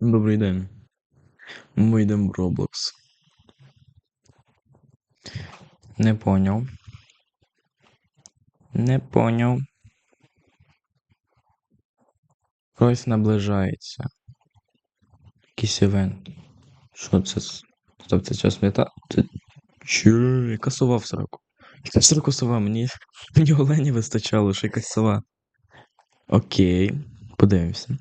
Добрий день. Ми йдемо в Roblox. Не поняв. Не поняв. Хтось наближається. Якийсь івент. Що це? Стоп, це час мета? Це... Чо? Яка сова в сраку? Яка сраку сова? Мені... Мені олені вистачало, що якась сова. Окей. Подивимося.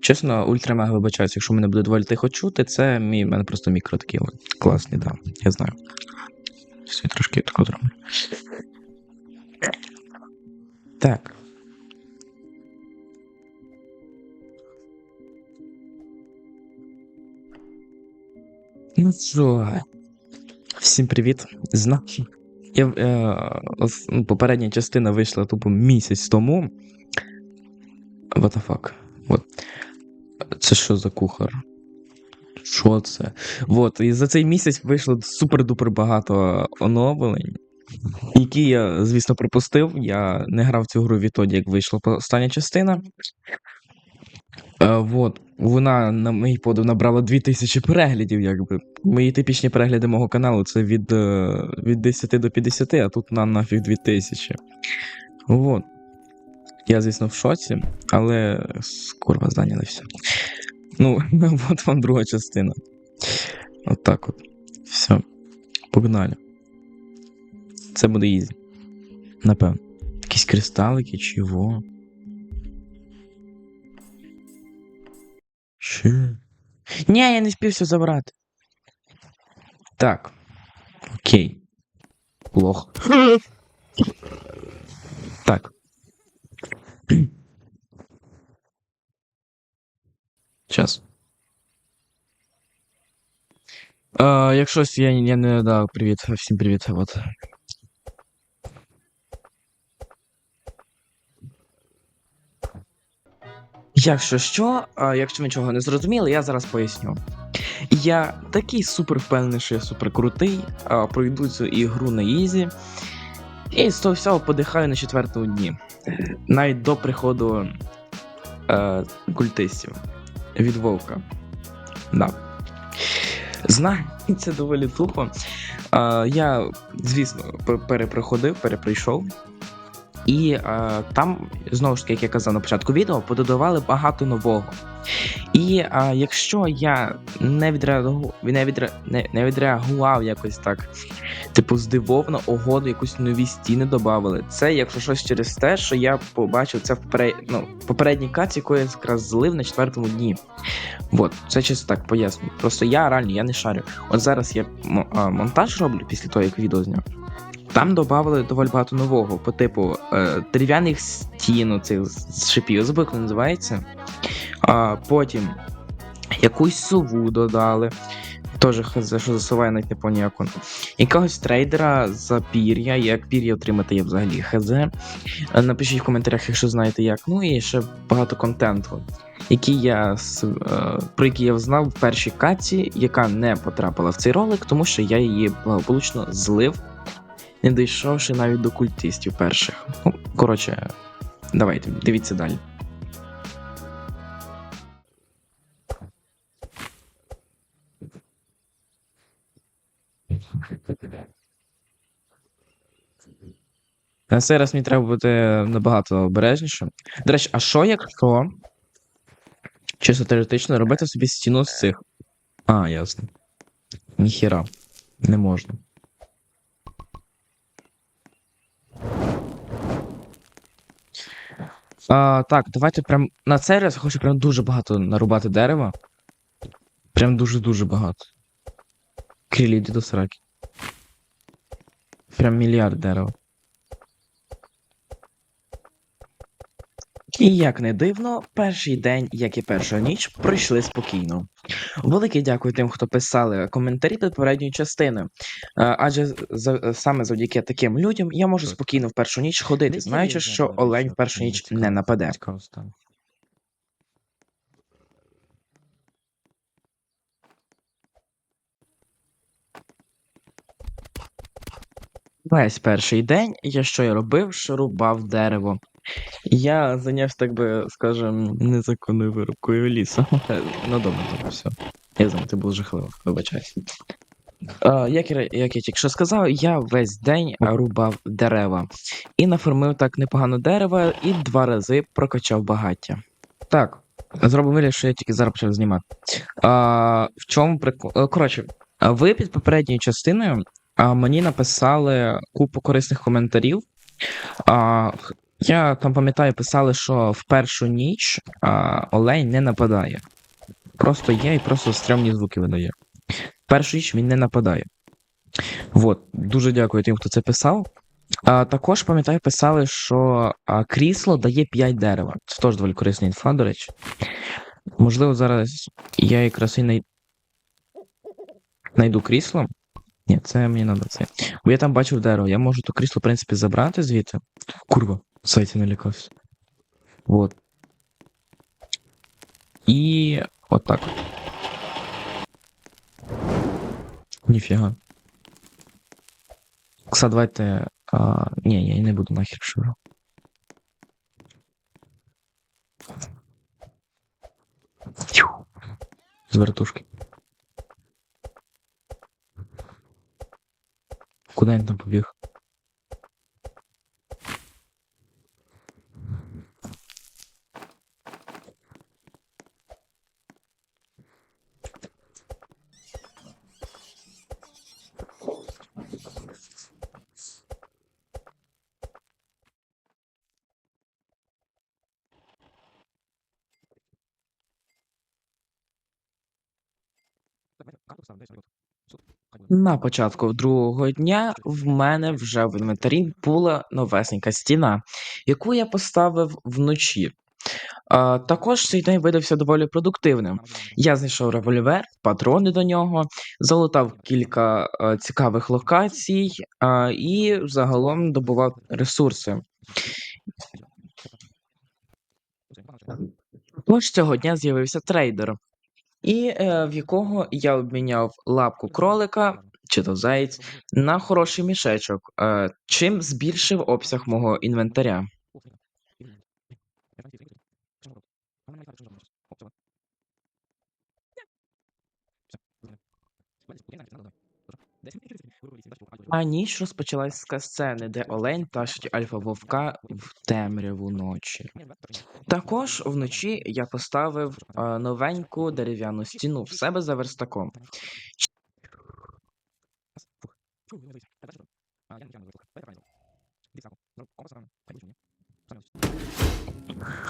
Чесно, ультрамега вибачаюся, якщо мене буде доволі тихо чути, це мій мене просто мікро такий класний, да. Я знаю. Все трошки тако зроблю. Так. Ну що, всім привіт. Знак. Я, е, ну, попередня частина вийшла тупо місяць тому. What the fuck? От. Це що за кухар? Що це? Вот, і за цей місяць вийшло супер-дупер багато оновлень, які я, звісно, пропустив. Я не грав цю гру відтоді, як вийшла остання частина. Е, вот, вона, на мій подив, набрала 2000 переглядів, якби. Мої типічні перегляди мого каналу це від, е, від 10 до 50, а тут на нафіг 2000. Вот. Я, звісно, в шоці, але скоро зайняли все. Ну, от вам друга частина. От так от. Все. Погнали. Це буде ізі. Напевно. Якісь кристалики чи його. Чи? Ні, я не спів все забрати. Так. Окей. Лох. Так. Час. А, якщо я, я не дав привіт, всім привіт. От. Якщо що, а, якщо ви нічого не зрозуміли, я зараз поясню. Я такий супер впевнений, що я супер крутий, а, пройду цю ігру на ізі. І з того всього подихаю на четвертому дні. Навіть до приходу е, культистів від Вовка. Да. Знаю, це доволі тупо. Е, я, звісно, перепроходив, переприйшов. І е, там, знову ж таки, як я казав на початку відео, пододавали багато нового. І е, якщо я не, відреагу... не, відре... не, не відреагував якось так, типу, здивовано, ого, якусь нові стіни додавали. Це, якщо щось через те, що я побачив це в поперед... ну, попередній каці, яку я якраз злив на четвертому дні. От, це чисто так пояснюю. Просто я реально я не шарю. От зараз я мо- а, монтаж роблю після того, як відео зняв. Там додавали доволі багато нового, по типу е, дерев'яних стін, цих шипів, вони називається. А, потім якусь сову додали. Теж що за сова, я навіть не пам'ятаю, як воно. Якогось трейдера за пір'я, як пір'я отримати є взагалі хз. Е, Напишіть в коментарях, якщо знаєте як. Ну і ще багато контенту, який я, е, про який я знав в першій каці, яка не потрапила в цей ролик, тому що я її благополучно злив, не дійшовши навіть до культистів перших. Ну, коротше, давайте, дивіться далі. На цей раз мені треба бути набагато обережнішим. До речі, а що якщо чисто теоретично робити собі стіну з цих. А, ясно. Ніхіра. Не можна. А, так, давайте прям на цей раз хочу прям дуже багато нарубати дерева. Прям дуже-дуже багато. Крілі, йди до сраки. Прям мільярд дерева. І як не дивно, перший день, як і перша ніч, пройшли спокійно. Велике дякую тим, хто писали коментарі під попередньою частиною. Е, Адже за, саме завдяки таким людям я можу спокійно в першу ніч ходити, знаючи, що олень в першу ніч не нападе. Весь перший день я що я робив, що рубав дерево. Я зайнявся, так би, скажем, незаконною вирубкою лісу. Е, Ну добре, все. Я знаю, ти був жахливо, вибачайся. Як, я, як я тільки що сказав, я весь день рубав дерева. І наформив так непогано дерева і два рази прокачав багаття. Так, зробимо вигляд, що я тільки зараз почав знімати. А, в чому прикол? Е, Коротше, ви під попередньою частиною мені написали купу корисних коментарів. Я там пам'ятаю, писали, що в першу ніч а, олень не нападає. Просто є і просто стрьомні звуки видає. В першу ніч він не нападає. Вот, дуже дякую тим, хто це писав. А, також пам'ятаю, писали, що а, крісло дає 5 дерева. Це теж доволі корисна інфа, до речі. Можливо, зараз я якраз і най... найду крісло. Ні, це мені треба це. Бо я там бачив дерево. Я можу то крісло, в принципі, забрати звідти. Курва, сайті налякався. Вот. І отак. от. Ніфіга. Кса, давайте. А... Ні, я не буду нахер шуру. З вертушки. Куди він там побіг? На початку другого дня в мене вже в інвентарі була новесенька стіна, яку я поставив вночі. А, також цей день видався доволі продуктивним. Я знайшов револьвер, патрони до нього, залутав кілька е, цікавих локацій а, і загалом добував ресурси. Також цього дня з'явився трейдер, і е, в якого я обміняв лапку кролика чи то заєць на хороший мішечок, е, чим збільшив обсяг мого інвентаря. А ніч розпочалась з касцени, де олень тащить альфа вовка в темряву ночі. Також вночі я поставив е, новеньку дерев'яну стіну в себе за верстаком.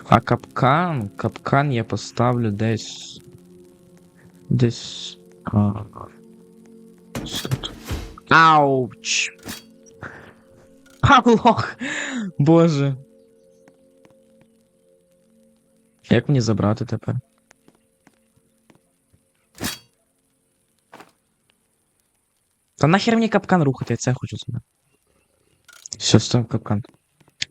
А капкан, капкан я поставлю десь. Десь. Що? Ауч! Аллах! Боже. Як мені забрати тепер? Та нахер мені капкан рухати, я це хочу собі. Все, став капкан.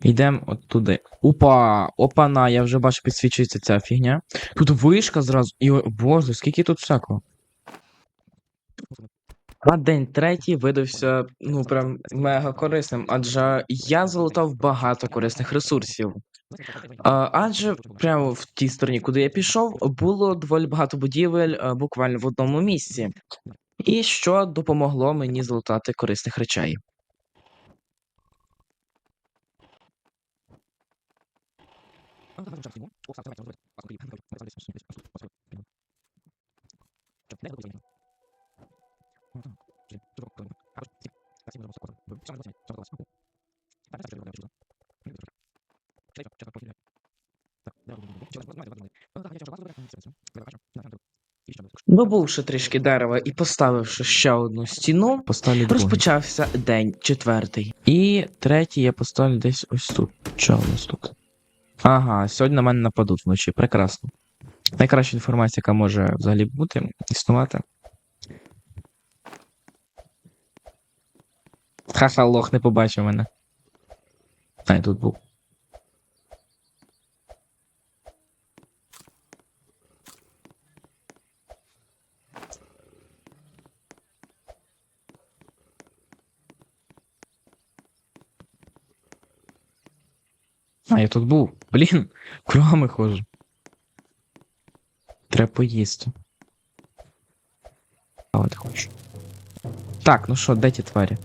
Йдемо от туди. Опа! Опана, я вже бачу, підсвічується ця фігня. Тут вишка зразу. І, боже, скільки тут всякого. А день третій видався, ну, прям мега корисним, адже я залутав багато корисних ресурсів. Адже прямо в тій стороні, куди я пішов, було доволі багато будівель а, буквально в одному місці. І що допомогло мені залутати корисних речей. Добувши трішки дерева і поставивши ще одну стіну, Поставлю розпочався день четвертий. І третій я поставлю десь ось тут. Що у нас тут? Ага, сьогодні на мене нападуть вночі. Прекрасно. Найкраща інформація, яка може взагалі бути, існувати. Ха-ха, лох не побачив мене. А, я тут був. А, я тут був. Блін, кругами ходжу. Треба поїсти. А от хочу. Так, ну що, де ті тварі?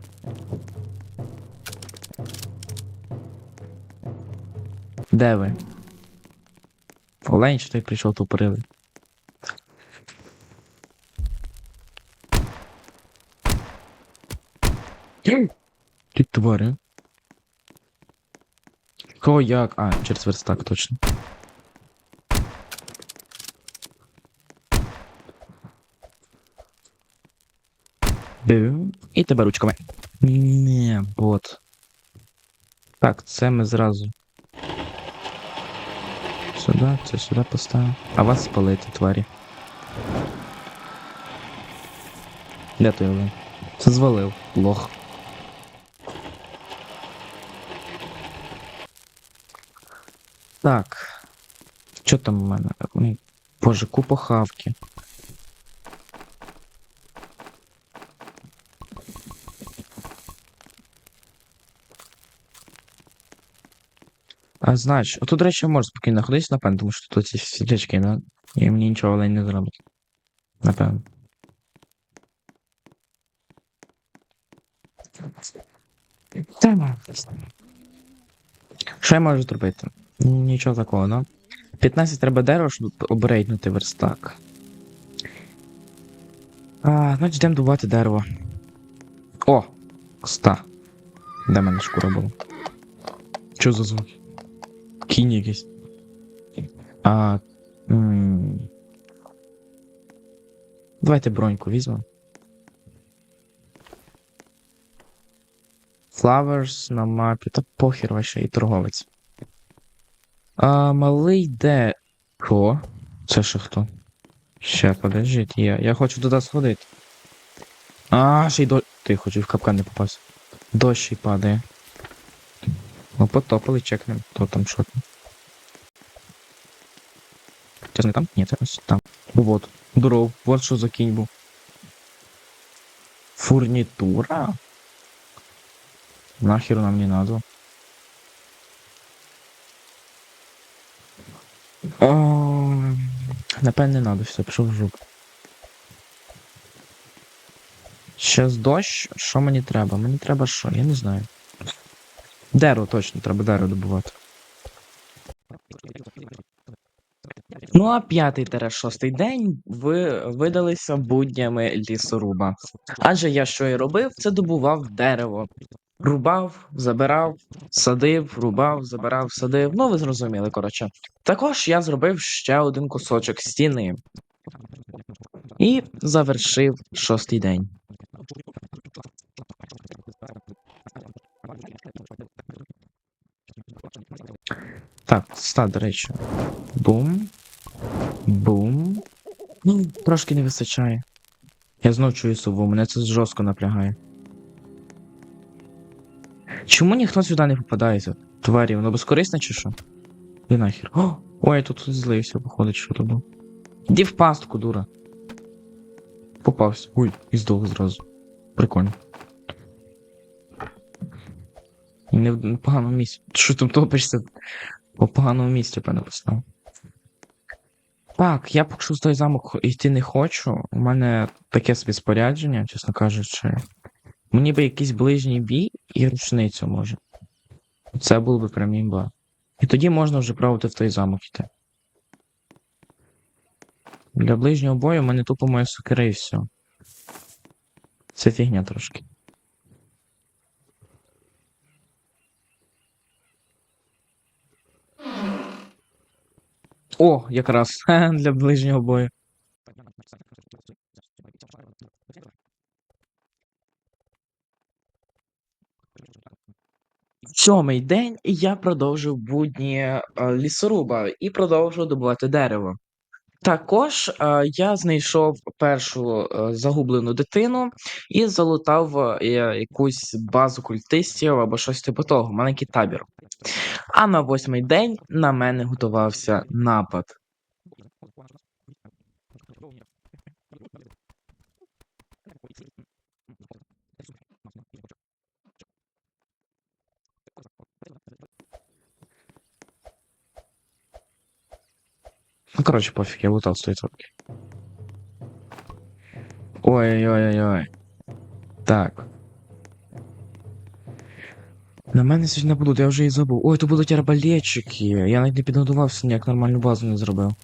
Де ви? Олень, що той прийшов тупорили. Ти тварі. Кого як? А, через верстак, точно. І тебе ручками. Не, бот. Так, це ми зразу. Сюди, це сюди поставим. А вас спалити, тварі. Де той олень? Це звалив, лох. Так. Що там у мене? Боже, купа хавки. А знаєш, отут, до речі, можна спокійно знаходитись, напевно, тому що тут ці сідлячки, да? І мені нічого олень не зробить. Напевно. Треба. Що я можу зробити? Нічого такого, да? 15 треба дерева, щоб обрейднути верстак. А, значить йдемо добувати дерево. О! Кста. Де мене шкура була? Що за звук? Кінь якийсь. А. м. Давайте броньку візьмемо. Flowers на мапі. Та похер вообще і торговець. А, малий де. Що? Це ще хто? Ще, подождіть, я. Я хочу туди сходити. А, ще й до. Ти хочу в капкан не попався. Дощ й падає. Ну, потопали, чекнемо, хто там що там. Це не там? Ні, це там. Вот. Здоров, вот що за кінь був. Фурнітура? Нахер нам не надо. О, напевне, не надо, все, пішов в жук. Щас дощ, що мені треба? Мені треба що? Я не знаю. Дерево точно, треба дерево добувати. Ну а п'ятий та шостий день ви видалися буднями лісоруба. Адже я що і робив, це добував дерево. Рубав, забирав, садив, рубав, забирав, садив. Ну, ви зрозуміли, коротше. Також я зробив ще один кусочок стіни. І завершив шостий день. Так, ста, до речі. Бум. Бум. Ну, трошки не вистачає. Я знов чую сову, мене це жорстко напрягає. Чому ніхто сюди не попадається? Тварі, воно безкорисне чи що? Де нахер? О, ой, я тут злився, походить, що то було. Іди в пастку, дура. Попався. Ой, і здох зразу. Прикольно. І Не в поганому. Що там топишся? По поганому місці, поставив. Так, я поки що в той замок йти не хочу. У мене таке собі спорядження, чесно кажучи. Мені би якийсь ближній бій і рушницю може. Це було би прям імба. І тоді можна вже пробувати в той замок йти. Для ближнього бою в мене тупо моє сокири і все. Це фігня трошки. О, якраз для ближнього бою. Сьомий день я продовжив будні е, лісоруба і продовжив добувати дерево. Також е, я знайшов першу е, загублену дитину і залутав якусь базу культистів або щось типу того, маленький табір. А на восьмий день на мене готувався напад. Ну, короче, пофиг, я лутал с той тропки. Ой-ой-ой-ой. Так. На мене сьогодні не будуть, я вже і забув. Ой, то будуть арбалетчики. Я навіть не підготувався, ніяк нормальну базу не зробив.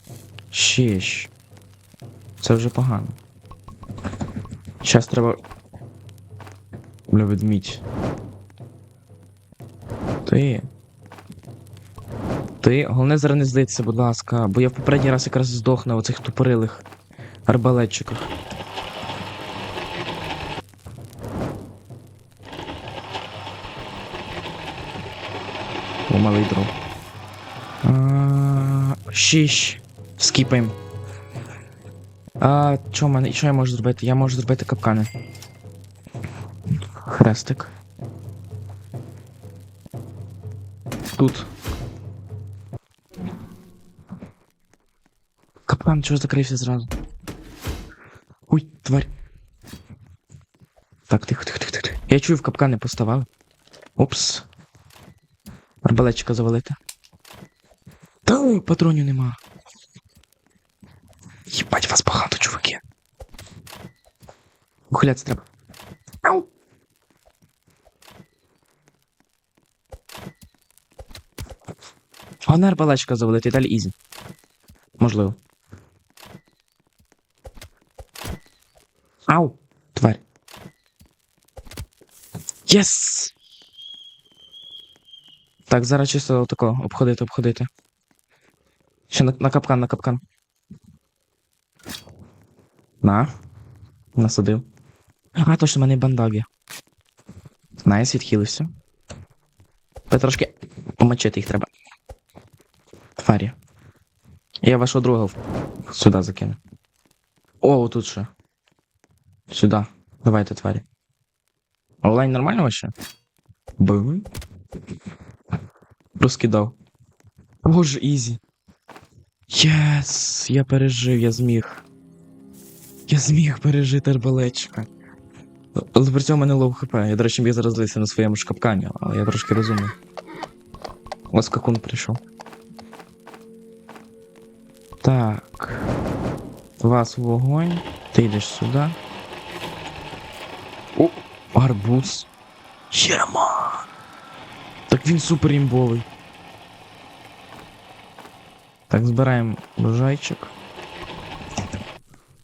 Щищ. Це вже погано. Щас треба. Бля, ведмідь. Ти. Ти, головне зараз не злитися, будь ласка, бо я в попередній раз якраз здох на оцих тупорилих арбалетчиках. О. А, Шість. Скіпаємо. А, що мене? Що я можу зробити? Я можу зробити капкани. Хрестик. Тут. Капкан, чого закрився зразу? Ой, тварь. Так, тихо, тихо, тихо, тихо. Я чую, в капкани поставали. Опс. Арбалетчика завалити. Та патронів нема. Єбать вас багато, чуваки. Ухилятися треба. Ау! Головне арбалетчика завалити, далі ізі. Можливо. Ау! Тварь. Єс! Так, зараз чисто отако, обходити, обходити. Ще на, на капкан, на капкан. На. Насадив. А, точно, в мене бандаги. Найс, відхилився. Трошки помочити їх треба. Тварі. Я вашого друга сюди закину. О, тут ще. Сюди. Давайте, тварі. Онлайн нормально вообще? Бу. Розкидав. Боже, ізі. Єс, я пережив, я зміг. Я зміг пережити арбалетчика. Але при цьому мене лоу хп. Я, до речі, міг зараз злитися на своєму ж капкані, але я трошки розумний. Ось какун прийшов. Так. Вас вогонь. Ти йдеш сюди. О, гарбуз. Єма! Так він супер імбовий. Так, збираємо врожайчик.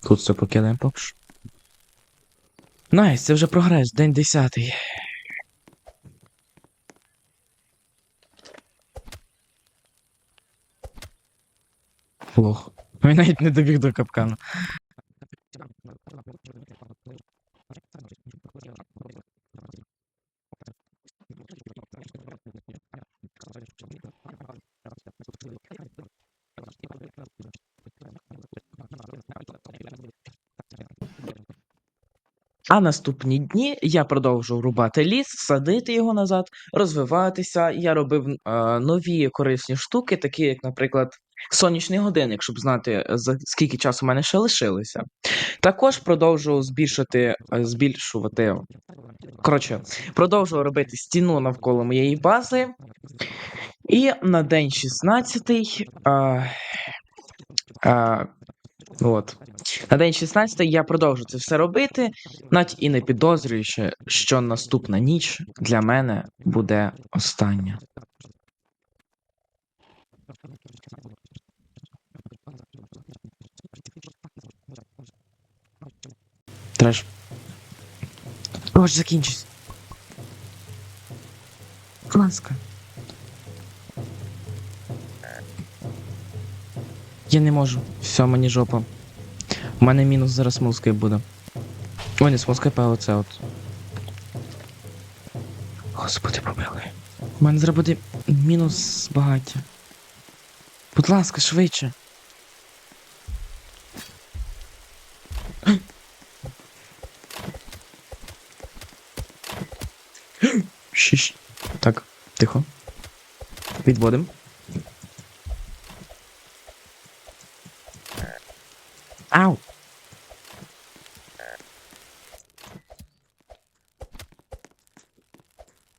Тут все покидаємо поки що. Найс, це вже прогрес, день 10. Лох. Він навіть не добіг до капкану. А наступні дні я продовжував рубати ліс, садити його назад, розвиватися. Я робив е, нові корисні штуки, такі як, наприклад, сонячний годинник, щоб знати, е, за скільки часу в мене ще лишилося. Також продовжував збільшити, е, збільшувати. Коротше, продовжував робити стіну навколо моєї бази. І на день 16. А, а, от. На день 16 я продовжу це все робити, навіть і не підозрюючи, що наступна ніч для мене буде остання. Треш. Ось закінчись. Будь ласка. Я не можу. Все, мені жопа. У мене мінус зараз смолскип буде. Ой, не смолскип, а оце от. Господи, помилуй. У мене зараз буде мінус багаття. Будь ласка, швидше. Шість. Так, тихо. อ้าว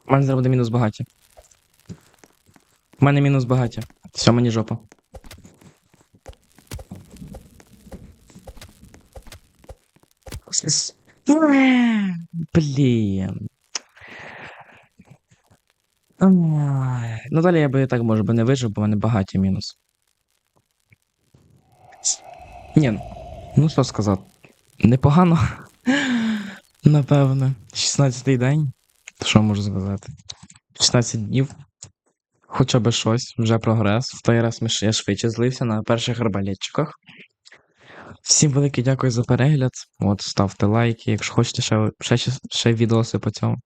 У мене зараз буде мінус багаті. У мене мінус багаті. Все, мені жопа. Блін. Ну далі я би так може би не вижив, бо в мене багаті мінус. Ні. Ну ну, що сказати. Непогано. Напевно. 16-й день. Що можу сказати? 16 днів. Хоча би щось, вже прогрес. В той раз ми ще- швидше злився на перших арбалетчиках. Всім велике дякую за перегляд. От, ставте лайки, якщо хочете ще, ще, ще, відоси по цьому.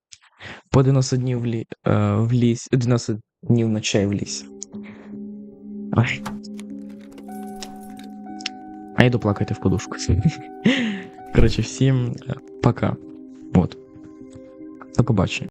По 90 днів в, лі, е, в ліс. 90 днів ночей в лісі. Ай. А йду плакати в подушку. Коротше, всім е, пока. От. До побачення.